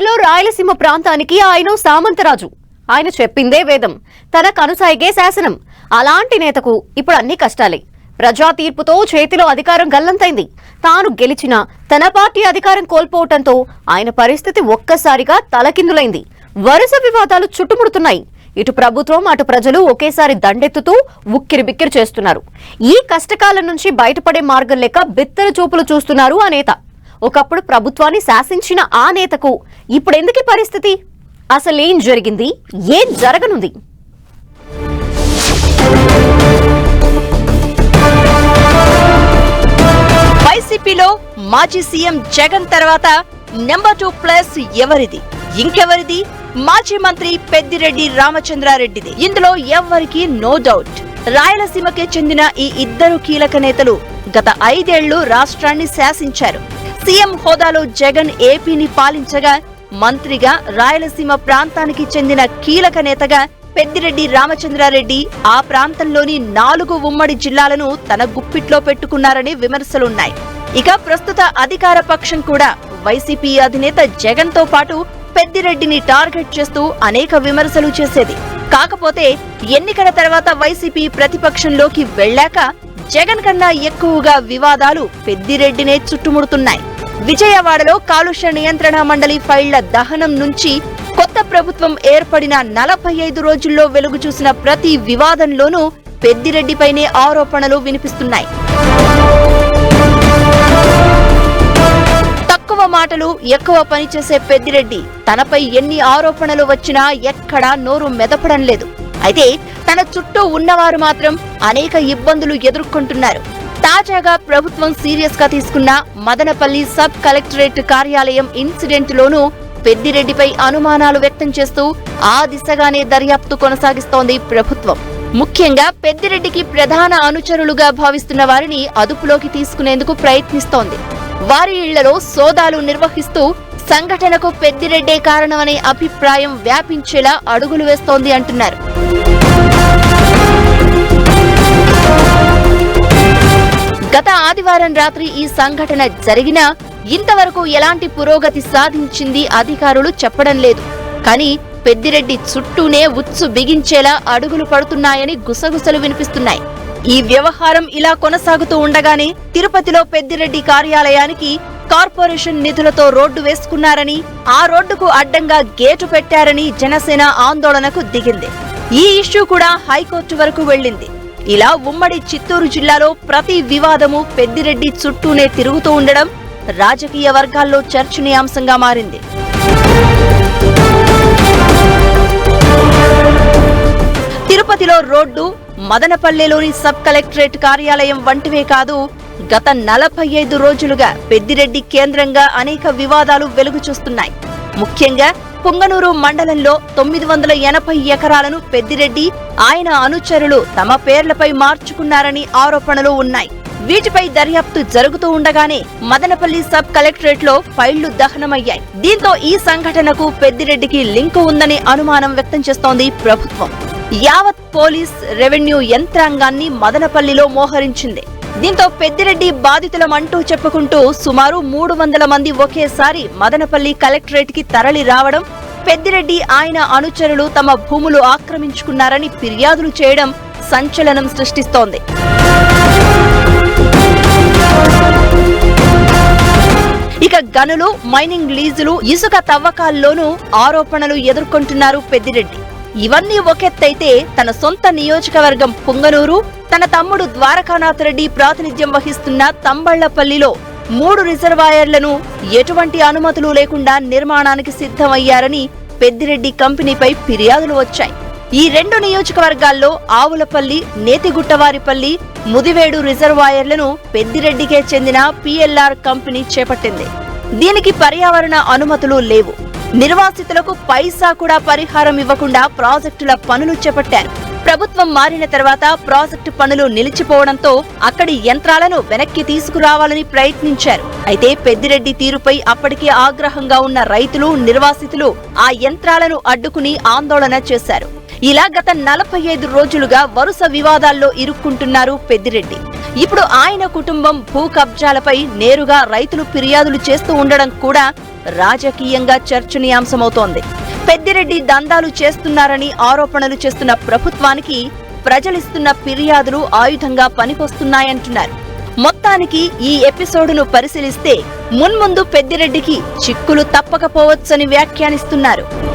లో రాయలసీమ ప్రాంతానికి ఆయన సామంతరాజు. ఆయన చెప్పిందే వేదం. తన కనుసాయిగే శాసనం. అలాంటి నేతకు ఇప్పుడు అన్ని కష్టాలే. ప్రజా తీర్పుతో చేతిలో అధికారం గల్లంతైంది. తాను గెలిచినా తన పార్టీ అధికారం కోల్పోవటంతో ఆయన పరిస్థితి ఒక్కసారిగా తలకిందులైంది. వరుస వివాదాలు చుట్టుముడుతున్నాయి. ఇటు ప్రభుత్వం అటు ప్రజలు ఒకేసారి దండెత్తుతూ ఉక్కిరి బిక్కిరి చేస్తున్నారు. ఈ కష్టకాలం నుంచి బయటపడే మార్గం లేక బిత్తర చూపులు చూస్తున్నారు ఆ నేత. ఒకప్పుడు ప్రభుత్వాన్ని శాసించిన ఆ నేతకు ఇప్పుడు ఎందుకు పరిస్థితి? అసలేం జరిగింది? ఏం జరగనుంది? వైసీపీలో మాజీ సీఎం జగన్ తర్వాత నెంబర్ టూ ప్లస్ ఎవరిది? ఇంకెవరిది? మాజీ మంత్రి పెద్దిరెడ్డి రామచంద్రారెడ్డిది. ఇందులో ఎవ్వరికి నో డౌట్. రాయలసీమకే చెందిన ఈ ఇద్దరు కీలక నేతలు గత ఐదేళ్ళు రాష్ట్రాన్ని శాసించారు. సీఎం హోదాలో జగన్ ఏపీని పాలించగా మంత్రిగా రాయలసీమ ప్రాంతానికి చెందిన కీలక నేతగా పెద్దిరెడ్డి రామచంద్రారెడ్డి ఆ ప్రాంతంలోని నాలుగు ఉమ్మడి జిల్లాలను తన గుప్పిట్లో పెట్టుకున్నారని విమర్శలున్నాయి. ఇక ప్రస్తుత అధికార పక్షం కూడా వైసీపీ అధినేత జగన్తో పాటు పెద్దిరెడ్డిని టార్గెట్ చేస్తూ అనేక విమర్శలు చేసేది. కాకపోతే ఎన్నికల తర్వాత వైసీపీ ప్రతిపక్షంలోకి వెళ్ళాక జగన్ కన్నా ఎక్కువగా వివాదాలు పెద్దిరెడ్డినే చుట్టుముడుతున్నాయి. విజయవాడలో కాలుష్య నియంత్రణ మండలి ఫైళ్ళ దహనం నుంచి కొత్త ప్రభుత్వం ఏర్పడిన నలభై ఐదు రోజుల్లో వెలుగు చూసిన ప్రతి వివాదంలోనూ పెద్దిరెడ్డిపైనే ఆరోపణలు వినిపిస్తున్నాయి. తక్కువ మాటలు ఎక్కువ పనిచేసే పెద్దిరెడ్డి తనపై ఎన్ని ఆరోపణలు వచ్చినా ఎక్కడా నోరు మెదపడం లేదు. అయితే తన చుట్టూ ఉన్నవారు మాత్రం అనేక ఇబ్బందులు ఎదుర్కొంటున్నారు. తాజాగా ప్రభుత్వం సీరియస్గా తీసుకున్న మదనపల్లి సబ్ కలెక్టరేట్ కార్యాలయం ఇన్సిడెంట్ లోనూ పెద్దిరెడ్డిపై అనుమానాలు వ్యక్తం చేస్తూ ఆ దిశగానే దర్యాప్తు కొనసాగిస్తోంది ప్రభుత్వం. ముఖ్యంగా పెద్దిరెడ్డికి ప్రధాన అనుచరులుగా భావిస్తున్న వారిని అదుపులోకి తీసుకునేందుకు ప్రయత్నిస్తోంది. వారి ఇళ్ళలో సోదాలు నిర్వహిస్తూ సంఘటనకు పెద్దిరెడ్డే కారణమనే అభిప్రాయం వ్యాపించేలా అడుగులు వేస్తోంది అంటున్నారు. గత ఆదివారం రాత్రి ఈ సంఘటన జరిగినా ఇంతవరకు ఎలాంటి పురోగతి సాధించింది అధికారులు చెప్పడం లేదు. కానీ పెద్దిరెడ్డి చుట్టూనే ఉచ్చు బిగించేలా అడుగులు పడుతున్నాయని గుసగుసలు వినిపిస్తున్నాయి. ఈ వ్యవహారం ఇలా కొనసాగుతూ ఉండగానే తిరుపతిలో పెద్దిరెడ్డి కార్యాలయానికి కార్పొరేషన్ నిధులతో రోడ్డు వేసుకున్నారని ఆ రోడ్డుకు అడ్డంగా గేటు పెట్టారని జనసేన ఆందోళనకు దిగింది. ఈ ఇష్యూ కూడా హైకోర్టు వరకు వెళ్ళింది. ఇలా ఉమ్మడి చిత్తూరు జిల్లాలో ప్రతి వివాదము పెద్దిరెడ్డి చుట్టూనే తిరుగుతూ ఉండడం రాజకీయ వర్గాల్లో చర్చనీయాంశంగా మారింది. తిరుపతిలో రోడ్డు మదనపల్లెలోని సబ్ కలెక్టరేట్ కార్యాలయం వంటివే కాదు గత నలభై ఐదు రోజులుగా పెద్దిరెడ్డి కేంద్రంగా అనేక వివాదాలు వెలుగు చూస్తున్నాయి ముఖ్యంగా పుంగనూరు మండలంలో తొమ్మిది వందల ఎనభై ఎకరాలను పెద్దిరెడ్డి ఆయన అనుచరులు తమ పేర్లపై మార్చుకున్నారని ఆరోపణలు ఉన్నాయి. వీటిపై దర్యాప్తు జరుగుతూ ఉండగానే మదనపల్లి సబ్ కలెక్టరేట్లో ఫైళ్ళు దహనమయ్యాయి. దీంతో ఈ సంఘటనకు పెద్దిరెడ్డికి లింకు ఉందని అనుమానం వ్యక్తం చేస్తోంది ప్రభుత్వం. యావత్ పోలీస్ రెవెన్యూ యంత్రాంగాన్ని మదనపల్లిలో మోహరించింది. దీంతో పెద్దిరెడ్డి బాధితులం అంటూ చెప్పుకుంటూ సుమారు మూడు వందల మంది ఒకేసారి మదనపల్లి కలెక్టరేట్కి తరలి రావడం పెద్దిరెడ్డి ఆయన అనుచరులు తమ భూములు ఆక్రమించుకున్నారని ఫిర్యాదులు చేయడం సంచలనం సృష్టిస్తోంది. ఇక గనులు మైనింగ్ లీజులు ఇసుక తవ్వకాల్లోనూ ఆరోపణలు ఎదుర్కొంటున్నారు పెద్దిరెడ్డి. ఇవన్నీ ఒకెత్తైతే తన సొంత నియోజకవర్గం పుంగనూరు తన తమ్ముడు ద్వారకానాథ్ రెడ్డి ప్రాతినిధ్యం వహిస్తున్న తంబళ్ళపల్లిలో మూడు రిజర్వాయర్లను ఎటువంటి అనుమతులు లేకుండా నిర్మాణానికి సిద్ధమయ్యారని పెద్దిరెడ్డి కంపెనీపై ఫిర్యాదులు వచ్చాయి. ఈ రెండు నియోజకవర్గాల్లో ఆవులపల్లి నేతిగుట్టవారిపల్లి ముదివేడు రిజర్వాయర్లను పెద్దిరెడ్డికే చెందిన పిఎల్ఆర్ కంపెనీ చేపట్టింది. దీనికి పర్యావరణ అనుమతులు లేవు. నిర్వాసితులకు పైసా కూడా పరిహారం ఇవ్వకుండా ప్రాజెక్టుల పనులు చేపట్టారు. ప్రభుత్వం మారిన తర్వాత ప్రాజెక్టు పనులు నిలిచిపోవడంతో అక్కడి యంత్రాలను వెనక్కి తీసుకురావాలని ప్రయత్నించారు. అయితే పెద్దిరెడ్డి తీరుపై అప్పటికే ఆగ్రహంగా ఉన్న రైతులు నిర్వాసితులు ఆ యంత్రాలను అడ్డుకుని ఆందోళన చేశారు. ఇలా గత నలభై ఐదు రోజులుగా వరుస వివాదాల్లో ఇరుక్కుంటున్నారు పెద్దిరెడ్డి. ఇప్పుడు ఆయన కుటుంబం భూ కబ్జాలపై నేరుగా రైతులు ఫిర్యాదులు చేస్తూ ఉండడం కూడా రాజకీయంగా చర్చనీయాంశమవుతోంది. పెద్దిరెడ్డి దందాలు చేస్తున్నారని ఆరోపణలు చేస్తున్న ప్రభుత్వానికి ప్రజలిస్తున్న ఫిర్యాదులు ఆయుధంగా పనికొస్తున్నాయంటున్నారు. మొత్తానికి ఈ ఎపిసోడును పరిశీలిస్తే మున్ముందు పెద్దిరెడ్డికి చిక్కులు తప్పకపోవచ్చని వ్యాఖ్యానిస్తున్నారు.